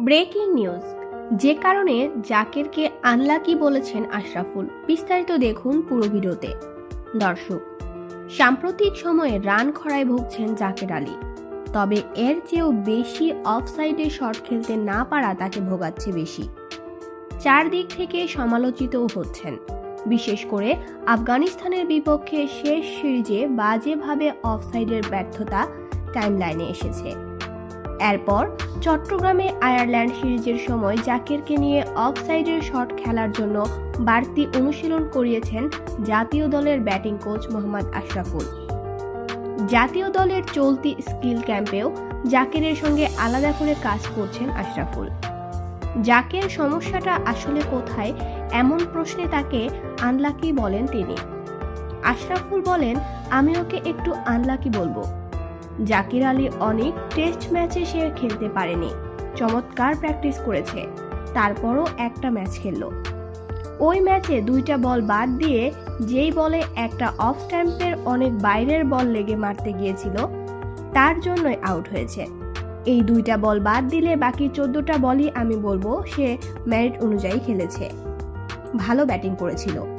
Breaking news. যে কারণে জাকেরকে unlucky বলেছেন আশরাফুল। বিস্তারিত দেখুন পুরো ভিডিওতে। দর্শক, সাম্প্রতিক সময়ে রান খরায় ভুগছেন জাকের আলী। তবে এর চেয়েও বেশি অফসাইডে শট খেলতে না পারা তাকে ভোগাচ্ছে বেশি। চারদিক থেকে সমালোচিতও হচ্ছেন। বিশেষ করে আফগানিস্তানের বিপক্ষে শেষ সিরিজে বাজেভাবে অফসাইডের ব্যর্থতা টাইমলাইনে এসেছে। এরপর চট্টগ্রামে আয়ারল্যান্ড সিরিজের সময় জাকিরকে নিয়ে অফসাইডের শট খেলার জন্য বাড়তি অনুশীলন করিয়েছেন জাতীয় দলের ব্যাটিং কোচ মোহাম্মদ আশরাফুল। জাতীয় দলের চলতি স্কিল ক্যাম্পেও জাকিরের সঙ্গে আলাদা করে কাজ করছেন আশরাফুল। জাকের সমস্যাটা আসলে কোথায় এমন প্রশ্নে তাকে আনলাকি বলেন তিনি। আশরাফুল বলেন, আমি ওকে একটু আনলাকি বলব। জাকির আলী অনেক টেস্ট ম্যাচে সে খেলতে পারেনি। চমৎকার প্র্যাকটিস করেছে। তারপরও একটা ম্যাচ খেললো। ওই ম্যাচে দুইটা বল বাদ দিয়ে যেই বলে একটা অফ স্ট্যাম্পের অনেক বাইরের বল লেগে মারতে গিয়েছিল, তার জন্যই আউট হয়েছে। এই দুইটা বল বাদ দিলে বাকি চোদ্দটা বলই আমি বলব সে ম্যারিট অনুযায়ী খেলেছে। ভালো ব্যাটিং করেছিল।